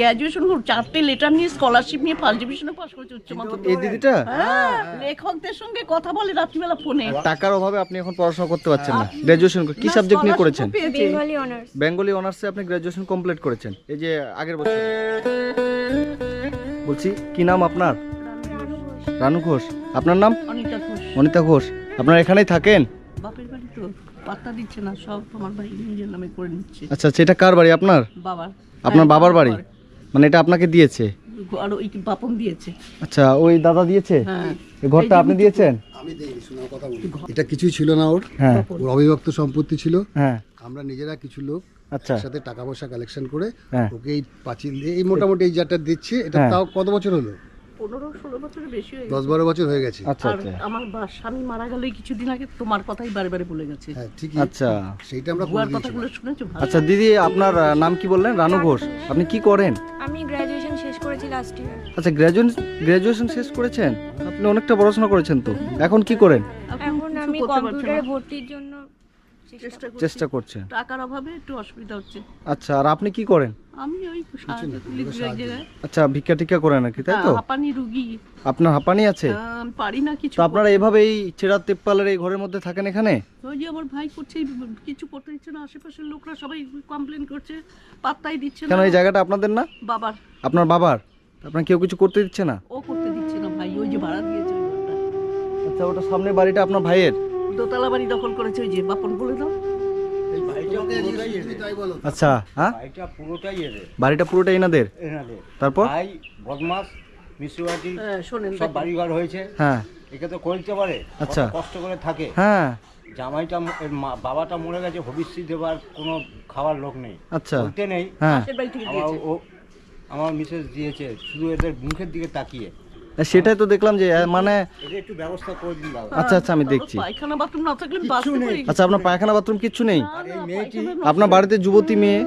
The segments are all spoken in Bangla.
গ্র্যাজুয়েশন চারটে লেটার নিয়ে স্কলারশিপ নিয়ে ফার্স্ট ডিভিশনে পাস করেছে উচ্চ মাধ্যমিক। এই দিদিটা? হ্যাঁ লেখকদের সঙ্গে কথা বলে রাত্রিবেলা ফোনে টাকার অভাবে আপনি এখন পড়াশোনা করতে পারছেন না। গ্র্যাজুয়েশন কি সাবজেক্ট নিয়ে করেছেন? বেঙ্গলি অনার্স বেঙ্গলি অনার্সে আপনি গ্র্যাজুয়েশন কমপ্লিট করেছেন। এই যে আগের বছর। বলছি কি নাম আপনার? রানু ঘোষ। আপনার নাম? অনিতা ঘোষ। অনিতা ঘোষ। আপনারা এখানেই থাকেন? বাপের বাড়ি তো পাত্তা দিচ্ছে না সব তোমার ভাই নিজের নামে করে নিচ্ছে। আচ্ছা আচ্ছা এটা কার বাড়ি আপনার? বাবার। আপনার হ্যাঁ, বাবার বাড়ি? মানে এটা আপনাকে দিয়েছে? আর ওই বাপন দিয়েছে। আচ্ছা ওই দাদা দিয়েছে? হ্যাঁ। এই ঘরটা আপনি দিয়েছেন? আমি দেইনি শোনার কথা বলি এটা কিছুই ছিল না ওর। হ্যাঁ। ওর অবিভক্ত সম্পত্তি ছিল। হ্যাঁ। আমরা নিজেরা কিছু লোক আচ্ছা। সাথে টাকা পয়সা কালেকশন করে হ্যাঁ। ওকে এই পাঁচিল দিয়ে এই মোটামুটি এই যাটা দিচ্ছে। এটা হ্যাঁ। তাও কত বছর হলো? পনেরো ষোলো বছরের বেশি হয়ে দশ বারো বছর হয়ে গেছে। আচ্ছা আর আচ্ছা। আমার বা- স্বামী মারা গেল এই কিছুদিন আগে তোমার কথাই বারে বারে বলে গেছে। হ্যাঁ ঠিকই। আচ্ছা। সেইটা আমরা করে দিয়েছি কথাগুলো শুনেছো? ভালো আচ্ছা দিদি আপনার আহ, নাম কি বললেন? রানু ঘোষ। আপনি কি করেন? আমি গ্র্যাজুয়েশন শেষ করেছি লাস্ট ইয়ার আচ্ছা গ্র্যাজুয়েশন গ্র্যাজুয়েশন শেষ করেছেন? আপনি অনেকটা পড়াশোনা করেছেন তো। এখন কি করেন? এখন কিছু আমি করতে পারছ কম্পিউটারে ভর্তির জন্য চেষ্টা করছি। চেষ্টা করছেন টাকার অভাবে একটু অসুবিধা হচ্ছে। আচ্ছা আর আপনি কি করেন? আমি ওই সাহায্য তুলি দু এক জায়গায়। আচ্ছা ভিক্ষা টিক্ষা করেন নাকি তাই তো? হাঁপানি রুগী। আপনার হাঁপানি আছে? আহ, আমি পারি না কিছু তো আপনারা এভাবেই চেরা তেপ্পালের এই ঘরের মধ্যে থাকেন এখানে? ওই যে আমার ভাই করছে কিছু করতে দিচ্ছে না আশেপাশের লোকরা সবাই কমপ্লেন করছে পাত্তাই দিচ্ছে না। কেন এই জায়গাটা আপনাদের না? বাবার। আপনার বাবার? আপনার কেউ কিছু করতে দিচ্ছে না? ও করতে দিচ্ছে না ভাই ওই যে ভাড়া দিয়েছে ওই ঘরটা। আচ্ছা ওটা সামনে বাড়িটা আপনার ভাইয়ের? দোতলা বাড়ি দখল করেছে ওই যে বাপন বলে দাও। আচ্ছা হ্যাঁ? বাড়িটা পুরোটাই এদের। বাড়িটা পুরোটা এনাদের? তারপর? ভাই বদমাস মিশুয়াটি হ্যাঁ, শোনেন সব বাড়িঘর হয়েছে। হ্যাঁ। একে তো করতে পারে আচ্ছা। কষ্ট করে থাকে। হ্যাঁ। জামাইটা মা- বাবাটা মরে গেছে ভবিষ্যৎ দেবার কোনো খাওয়ার লোক নেই। আচ্ছা। বলতে নেই। আমার মিসেস দিয়েছে শুধু এদের মুখের দিকে তাকিয়ে। সেটাই তো দেখলাম যে মানে একটু ব্যবস্থা করে দিন আচ্ছা আচ্ছা আমি দেখছি। পায়খানা বাথরুম না থাকলে আচ্ছা আপনার পায়খানা বাথরুম কিচ্ছু নেই? আপনার বাড়িতে যুবতী মেয়ে?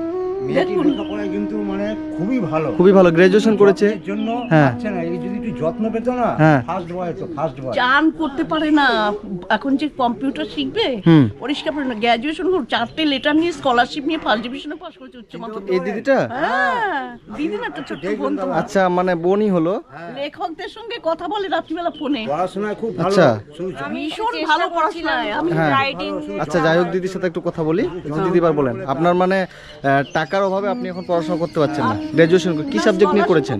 মেয়েটি লেখাপড়ায় কিন্তু মানে খুবই ভালো। খুবই ভালো গ্রাজুয়েশন করেছে। জন্য হ্যাঁ। না যদি একটু যত্ন পেত না হ্যাঁ। ফার্স্ট বয় তো ফার্স্ট বয় চান করতে পারে না। এখন যে কম্পিউটার শিখবে পরিষ্কার না। চারটে লেটার নিয়ে স্কলারশিপ নিয়ে ফার্স্ট ডিভিশনে পাস করেছে উচ্চ মাধ্যমিক। এই দিদিটা? হ্যাঁ। দিদি না একটা বোন আচ্ছা মানে বোনই হলো। লেখকদের সঙ্গে কথা বলে রাত্রিবেলা ফোনে পড়াশোনায় খুব ভালো আচ্ছা। ভীষণ ভালো পড়াশোনায় আমি রাইটিং আচ্ছা যাই হোক দিদির সাথে একটু কথা বলি। দিদিবার বলেন। আপনার মানে আহ, টাকার অভাবে আপনি এখন পড়াশোনা করতে পারছেন না। গ্র্যাজুয়েশন কি সাবজেক্ট নিয়ে করেছেন?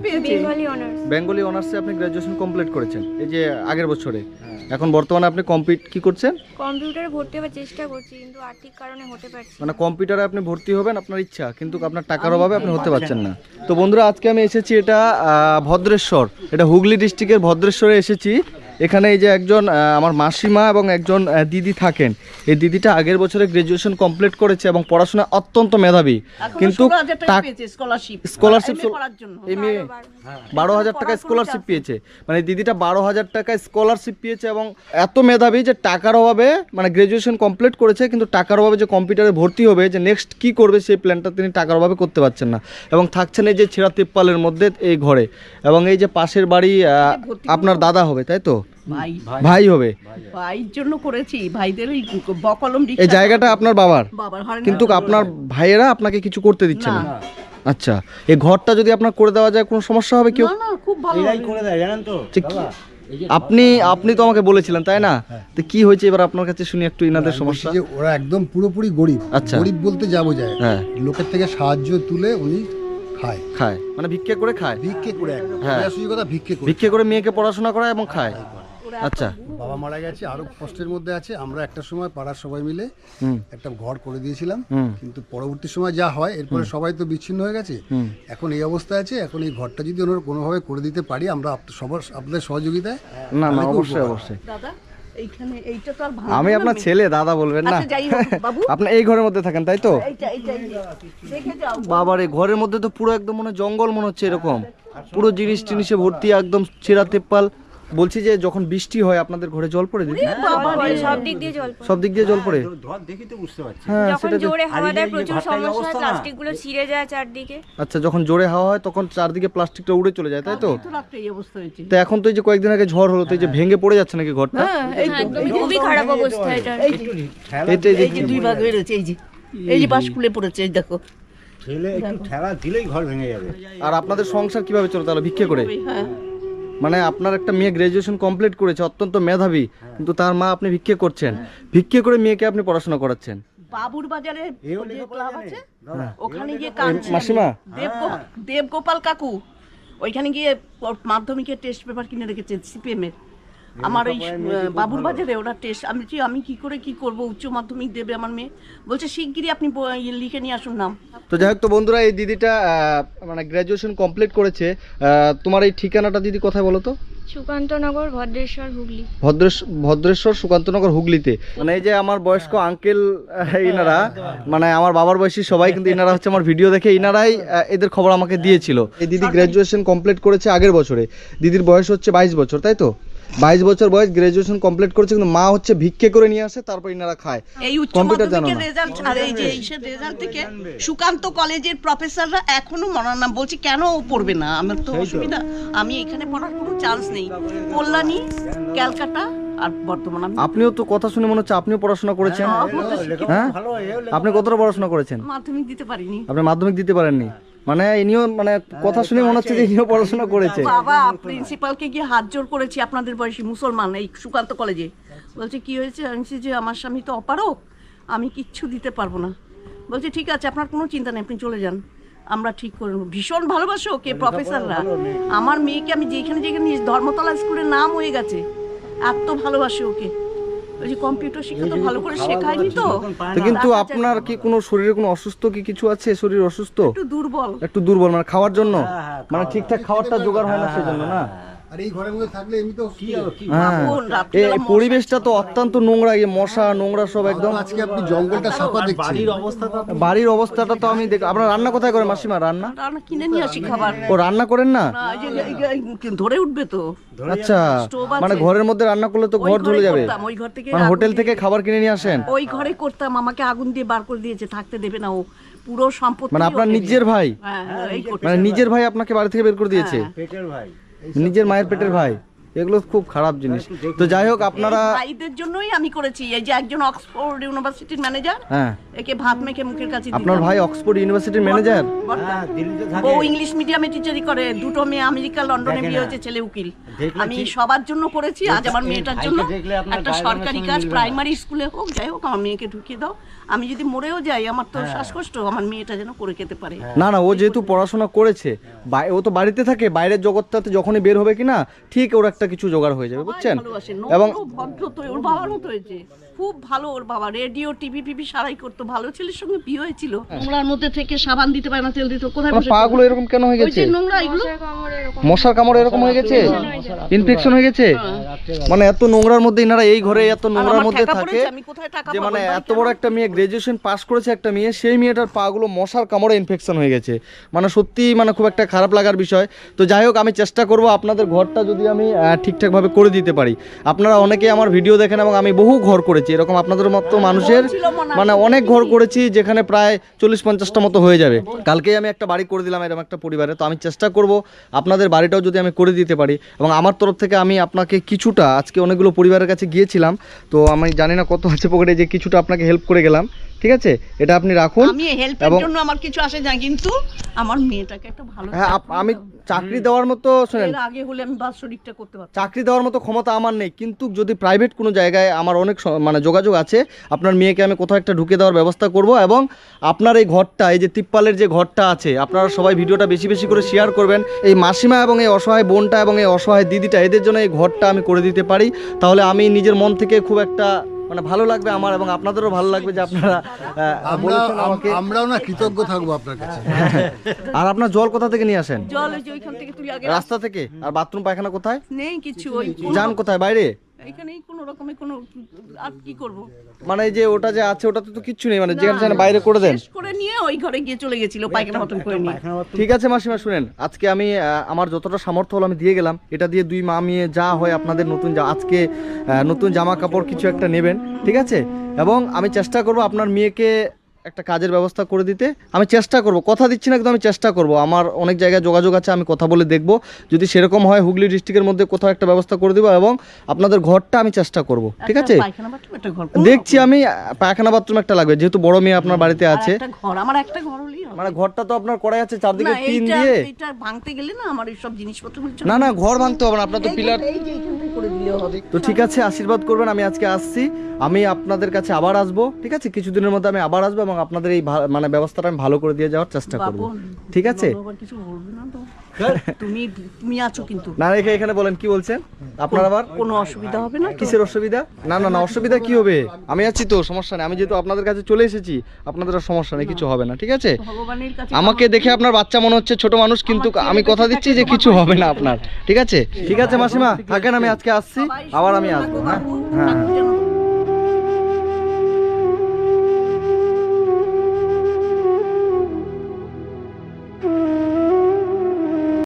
বেঙ্গলি অনার্সে আপনি গ্র্যাজুয়েশন কমপ্লিট করেছেন। এই যে আগের বছরে। এখন বর্তমানে আপনি কমপ্লিট কি করছেন? কম্পিউটারে ভর্তি হওয়ার চেষ্টা করছি কিন্তু আর্থিক কারণে হতে পারছি না। মানে কম্পিউটারে আপনি ভর্তি হবেন আপনার ইচ্ছা কিন্তু আপনার টাকার অভাবে আপনি হতে পারছেন না। তো বন্ধুরা আজকে আমি এসেছি এটা আহ, ভদ্রেশ্বর এটা হুগলি ডিস্ট্রিক্টের ভদ্রেশ্বরে এসেছি। এখানে এই যে একজন আহ, আমার মাসিমা এবং একজন আহ, দিদি থাকেন। এই দিদিটা আগের বছরে গ্রাজুয়েশন কমপ্লিট করেছে এবং পড়াশোনা অত্যন্ত মেধাবী। কিন্তু টাক- স্কলারশিপ স্কলারশিপ পড়ার জন্য। এই বারো হাজার টাকা স্কলারশিপ পেয়েছে। মানে দিদিটা বারো হাজার টাকা স্কলারশিপ পেয়েছে এবং এত মেধাবী যে টাকার অভাবে মানে গ্রাজুয়েশন কমপ্লিট করেছে কিন্তু টাকার অভাবে যে কম্পিউটারে ভর্তি হবে যে নেক্সট কি করবে সেই প্ল্যানটা তিনি টাকার অভাবে করতে পারছেন না। এবং থাকছেন এই যে ছেঁড়া তিপ্পালের মধ্যে এই ঘরে। এবং এই যে পাশের বাড়ি আপনার দাদা হবে তাই তো? ভাই। ভাই হবে। ভাইয়ের জন্য করেছি ভাইদের বকলম এই জায়গাটা আপনার বাবার? বাবার কিন্তু আপনার ভাইয়েরা আপনাকে কিছু করতে দিচ্ছে না? না। আচ্ছা এই ঘরটা যদি আপনার করে দেওয়া যায় কোনো সমস্যা হবে কেউ? না না খুব ভালো করে দেয় জানেন তো আপনি আপনি তো আমাকে বলেছিলেন তাই না? তো কি হয়েছে এবার আপনার কাছে শুনি একটু ইনাদের সমস্যা? যে ওরা একদম পুরোপুরি গরিব। আচ্ছা। গরিব বলতে যাব যায় হ্যাঁ। লোকের থেকে সাহায্য তুলে উনি খায়। খায়। মানে ভিক্ষে করে খায়? ভিক্ষে করে একদম। হ্যাঁ। কথা ভিক্ষে করে। ভিক্ষে করে মেয়েকে পড়াশোনা করায় এবং খায়। আচ্ছা। বাবা মারা গেছে আরও কষ্টের মধ্যে আছে। আমরা একটা সময় পাড়ার সবাই মিলে একটা ঘর করে দিয়েছিলাম। কিন্তু পরবর্তী সময় যা হয় এরপরে সবাই তো বিচ্ছিন্ন হয়ে গেছে। এখন এই অবস্থা আছে এখন এই ঘরটা যদি ওনারা কোনোভাবে করে দিতে পারি আমরা সবার আপনাদের সহযোগিতায় না না অবশ্যই অবশ্যই। দাদা এইখানে এইটা তো আর আমি আপনার ছেলে দাদা বলবেন না। আচ্ছা যাই হোক বাবু। আপনি এই ঘরের মধ্যে থাকেন তাই তো? বাবার এই ঘরের মধ্যে তো পুরো একদম মনে হয় জঙ্গল মনে হচ্ছে এরকম। পুরো জিনিস টিনিসে ভর্তি একদম ছেঁড়া তেপ্পাল। বলছি যে যখন বৃষ্টি হয় আপনাদের ঘরে জল পড়ে দিদি সব দিক দিয়ে জল পড়ে। সব দিক দিয়ে জল পড়ে? ধর দেখি তো বুঝতে পারছি। হ্যাঁ যখন তো- জোরে হাওয়া দেয় প্রচুর সমস্যা অবস্থা প্লাস্টিকগুলো ছিঁড়ে যায় চারদিকে। আচ্ছা যখন জোরে হাওয়া হয় তখন চারদিকে প্লাস্টিকটা উড়ে চলে যায় তাই তো? তো রাত্রে এই অবস্থা হয়েছে। তো এখন তো এই যে কয়েকদিন আগে ঝড় হলো তো এই যে ভেঙে পড়ে যাচ্ছে নাকি ঘরটা? হ্যাঁ এই তো খুবই খারাপ অবস্থা এটা। এই যে দুই ভাগ হয়ে রয়েছে এই যে। এই যে বাস খুলে পড়েছে এই দেখো। ছেলে একটু ঠেলা দিলেই ঘর ভেঙে যাবে। আর আপনাদের সংসার কীভাবে চলে তাহলে ভিক্ষে করে? হ্যাঁ। মানে আপনার একটা মেয়ে গ্রাজুয়েশন কমপ্লিট করেছে অত্যন্ত মেধাবী কিন্তু তার মা আপনি ভিক্ষে করছেন। ভিক্ষে করে মেয়েকে আপনি পড়াশোনা করাচ্ছেন। বাবুর বাজারে এও যে লেখাপড়া ক্লাব আছে ওখানে গিয়ে মাসিমা। দেবগোপাল কাকু ওইখানে গিয়ে মাধ্যমিকের টেস্ট পেপার কিনে রেখেছেন সিপিএম এর। আমার ওই বাবুর বাজারে ওরা টেস্ট আমি বলছি, আমি কি করে কি করব উচ্চ মাধ্যমিক দেবে আমার মেয়ে? বলছে শিগগিরই আপনি ইয়ে লিখে নিয়ে আসুন নাম। তো যাই হোক তো বন্ধুরা এই দিদিটা মানে গ্রাজুয়েশন কমপ্লিট করেছে। তোমার এই ঠিকানাটা দিদি কোথায় বলো তো? সুকান্তনগর ভদ্রেশ্বর হুগলি। ভদ্রেশ ভদ্রেশ্বর সুকান্তনগর হুগলিতে। মানে এই যে আমার বয়স্ক আঙ্কেল ইনারা মানে আমার বাবার বয়সী সবাই কিন্তু ইনারা হচ্ছে আমার ভিডিও দেখে। ইনারাই এদের খবর আমাকে দিয়েছিল। এই দিদি গ্রাজুয়েশন কমপ্লিট করেছে আগের বছরে। দিদির বয়স হচ্ছে বাইশ বছর তাই তো? বাইশ বছর বয়স গ্রাজুয়েশন কমপ্লিট করেছে কিন্তু মা হচ্ছে ভিক্ষে করে নিয়ে আসে তারপর ইনারা খায়। এই উচ্চ মাধ্যমিকের রেজাল্ট আর এই যে এইসের রেজাল্ট থেকে সুকান্ত কলেজের প্রফেসররা এখনও মনার নাম বলছি কেন ও পড়বে না? আমার তো অসুবিধা। আমি এখানে পড়ার কোনো চান্স নেই। কল্যাণী ক্যালকাটা আর বর্তমান আমি আপনিও তো কথা শুনে মনে হচ্ছে আপনিও পড়াশোনা করেছেন। হ্যাঁ আপনি কতটা পড়াশোনা করেছেন? মাধ্যমিক দিতে পারিনি। আপনি মাধ্যমিক দিতে পারেননি? মানে ইনিও মানে কথা শুনে মনে হচ্ছে যে ইনিও পড়াশোনা করেছে। বাবা প্রিন্সিপালকে গিয়ে হাত জোর করেছি আপনাদের বয়সী মুসলমান এই সুকান্ত কলেজে। বলছে কি হয়েছে? আমি যে আমার স্বামী তো অপারক আমি কিচ্ছু দিতে পারব না। বলছে ঠিক আছে আপনার কোনো চিন্তা নেই আপনি চলে যান। আমরা ঠিক করে নেব। ভীষণ ভালোবাসো ওকে প্রফেসররা আমার মেয়েকে আমি যেখানে যেখানে ধর্মতলা স্কুলের নাম হয়ে গেছে। এত ভালোবাসে ওকে। বলছি কম্পিউটার শিক্ষা তো ভালো করে শেখায়নি তো। কিন্তু আপনার কি কোনো শরীরে কোনো অসুস্থ কি কিছু আছে? শরীর অসুস্থ? একটু দুর্বল। একটু দুর্বল মানে খাওয়ার জন্য? হ্যাঁ, মানে ঠিকঠাক খাওয়ারটা জোগাড় হয় না সেজন্য না? আর এই ঘরের মধ্যে থাকলে এমনি কি হ্যাঁ। এই পরিবেশটা তো অত্যন্ত নোংরা এই মশা নোংরা সব একদম। আজকে আপনি জঙ্গলটা সাফা দেখছেন। বাড়ির অবস্থাটা তো আমি দেখ আপনার রান্না কোথায় করেন মাসিমা? রান্না? রান্না কিনে নিয়ে আসি খাবার। ও রান্না করেন না? ধরে উঠবে তো। আচ্ছা মানে ঘরের মধ্যে রান্না করলে তো ঘর জ্বলে যাবে। ওই ঘর থেকে মানে হোটেল থেকে খাবার কিনে নিয়ে আসেন? ওই ঘরে করতাম আমাকে আগুন দিয়ে বার করে দিয়েছে থাকতে দেবে না ও। পুরো সম্পত্তি মানে আপনার নিজের ভাই? হ্যাঁ হ্যাঁ, মানে নিজের ভাই আপনাকে বাড়ি থেকে বের করে দিয়েছে? পেটের ভাই। নিজের মায়ের পেটের ভাই এগুলো খুব খারাপ জিনিস। তো যাই হোক আপনারা ভাইদের জন্যই আমি করেছি। এই যে একজন অক্সফোর্ড ইউনিভার্সিটির ম্যানেজার হ্যাঁ। একে ভাত মেখে মুখের কাছে আপনার ভাই অক্সফোর্ড ইউনিভার্সিটির ম্যানেজার? হ্যাঁ দিল্লিতে থাকে। বউ ইংলিশ মিডিয়ামে টিচারি করে দুটো মেয়ে আমেরিকা লন্ডনে বিয়ে হয়েছে ছেলে উকিল। আমি সবার জন্য করেছি আজ আমার মেয়েটার জন্য। একটা সরকারি কাজ প্রাইমারি স্কুলে হোক যাই হোক আমার মেয়েকে ঢুকিয়ে দাও। আমি যদি মরেও যাই আমার তো শ্বাসকষ্ট আমার মেয়েটা যেন করে খেতে পারে। না না ও যেহেতু পড়াশোনা করেছে ও তো বাড়িতে থাকে বাইরের জগৎটাতে যখনই বের হবে কিনা ঠিক ওর একটা কিছু জোগাড় হয়ে যাবে বুঝছেন? এবং এবং ভদ্র তো ওর বাবার মতো হয়েছে। খুব ভালো ওর বাবা। রেডিও টিভি ফিভি সারাই করতো। ভালো ছেলের সঙ্গে বিয়ে হয়েছিল। নোংরার মধ্যে থেকে সাবান দিতে পারে না তেল দিত কোথায় বসে পা গুলো এরকম কেন হয়ে গেছে? নোংরা এগুলো? মশার কামড় এরকম। মশার কামড় এরকম হয়ে গেছে? ইনফেকশন হয়ে গেছে। মানে এত নোংরার মধ্যে ইনারা এই ঘরে এত নোংরার মধ্যে থাকে আমি কোথায় টাকা যে পাবো? মানে এত বড় একটা মেয়ে গ্রাজুয়েশন পাস করেছে একটা মেয়ে সেই মেয়েটার পাগুলো মশার কামড়ে ইনফেকশন হয়ে গেছে। মানে সত্যি মানে খুব একটা খারাপ লাগার বিষয়। তো যাই হোক আমি চেষ্টা করব আপনাদের ঘরটা যদি আমি ঠিকঠাকভাবে করে দিতে পারি। আপনারা অনেকেই আমার ভিডিও দেখেন এবং আমি বহু ঘর করেছি। এরকম আপনাদের মতো মানুষের। মানে অনেক ঘর করেছি যেখানে প্রায় চল্লিশ পঞ্চাশটা মতো হয়ে যাবে। কালকেই আমি একটা বাড়ি করে দিলাম এরকম একটা পরিবারে। তো আমি চেষ্টা করব আপনাদের বাড়িটাও যদি আমি করে দিতে পারি এবং আমার তরফ থেকে আমি আপনাকে কিছুটা, আজকে অনেকগুলো পরিবারের কাছে গিয়েছিলাম, তো আমি জানি না কত আছে পকেটে, যে কিছুটা আপনাকে হেল্প করে গেলাম। ঠিক আছে? এটা আপনি রাখুন আমি হেল্পের জন্য আমার কিছু আসে না কিন্তু আমার মেয়েটাকে একটা ভালো হ্যাঁ আমি চাকরি দেওয়ার মতো শোনেন। এর আগে হলে আমি বাৎসরিকটা করতে পারতাম। চাকরি দেওয়ার মতো ক্ষমতা আমার নেই কিন্তু যদি প্রাইভেট কোনো জায়গায় আমার অনেক মানে যোগাযোগ আছে আপনার মেয়েকে আমি কোথাও একটা ঢুকে দেওয়ার ব্যবস্থা করব এবং আপনার এই ঘরটা এই যে তিপ্পালের যে ঘরটা আছে আপনারা সবাই ভিডিওটা বেশি বেশি করে শেয়ার করবেন। এই মাসিমা এবং এই অসহায় বোনটা এবং এই অসহায় দিদিটা এদের জন্য এই ঘরটা আমি করে দিতে পারি। তাহলে আমি নিজের মন থেকে খুব একটা মানে ভালো লাগবে আমার এবং আপনাদেরও ভালো লাগবে যে আপনারা বলেছেন আমাকে। আমরাও না কৃতজ্ঞ থাকব আপনার কাছে। আর আপনার জল কোথা থেকে নিয়ে আসেন? জল ওই যে ওইখান থেকে তুলে আগে রাস্তা থেকে? আর বাথরুম পায়খানা কোথায়? নেই কিছু ওই যান কোথায়? বাইরে? এখানেই কোনো রকমের কোনো আর কি করব? মানে যে ওটা যে আছে ওটাতে তো কিচ্ছু নেই মানে যেখানে সেখানে বাইরে করে দেন। শেষ করে নিয়ে ওই ঘরে গিয়ে চলে গেছিল পায়খানা মতন করে নিয়ে। ঠিক আছে মাসিমা শুনেন আজকে আমি আহ, আমার যতটা সামর্থ্য হলো আমি দিয়ে গেলাম। এটা দিয়ে দুই মা মেয়ে যা হয় আপনাদের নতুন যা আজকে আহ, নতুন জামা কাপড় কিছু একটা নেবেন ঠিক আছে? এবং আমি চেষ্টা করব আপনার মেয়েকে একটা কাজের ব্যবস্থা করে দিতে আমি চেষ্টা করব। কথা দিচ্ছি না কিন্তু আমি চেষ্টা করব। আমার অনেক জায়গায় যোগাযোগ আছে আমি কথা বলে দেখব। যদি সেরকম হয় হুগলি ডিস্ট্রিক্টের মধ্যে কোথাও একটা ব্যবস্থা করে দেবো এবং আপনাদের ঘরটা আমি চেষ্টা করব। ঠিক আছে। দেখছি আমি পায়খানা বাথরুম একটা লাগবে। যেহেতু বড় মেয়ে আপনার বাড়িতে আছে। মানে ঘরটা তো আপনার করাই আছে চারদিকে টিন দিয়ে। ভাঙতে গেলে না আমার এইসব জিনিসপত্র না না ঘর ভাঙতে হবে না আপনার তো পিলার করে তো ঠিক আছে আশীর্বাদ করবেন আমি আজকে আসছি। আমি আপনাদের কাছে আবার আসব ঠিক আছে? কিছুদিনের মধ্যে আমি আবার আসব এবং আপনাদের এই মানে ব্যবস্থাটা আমি ভালো করে দিয়ে যাওয়ার চেষ্টা করব। ঠিক আছে? বাবা আবার কিছু বলবে না তো। তুমি তুমি আছো কিন্তু। না রেখে এখানে বলেন কি বলছেন? আপনার আবার? কোনো অসুবিধা হবে না কিসের অসুবিধা? না না না অসুবিধা কি হবে? আমি আছি তো সমস্যা নেই। আমি যেহেতু আপনাদের কাছে চলে এসেছি আপনাদের আর সমস্যা নেই কিছু হবে না ঠিক আছে? আমাকে দেখে আপনার বাচ্চা মনে হচ্ছে ছোট মানুষ কিন্তু আমি কথা দিচ্ছি যে কিছু হবে না আপনার ঠিক আছে? ঠিক আছে মাসিমা থাকেন আমি আজকে আসছি। আবার আমি আসব হ্যাঁ? হ্যাঁ যেন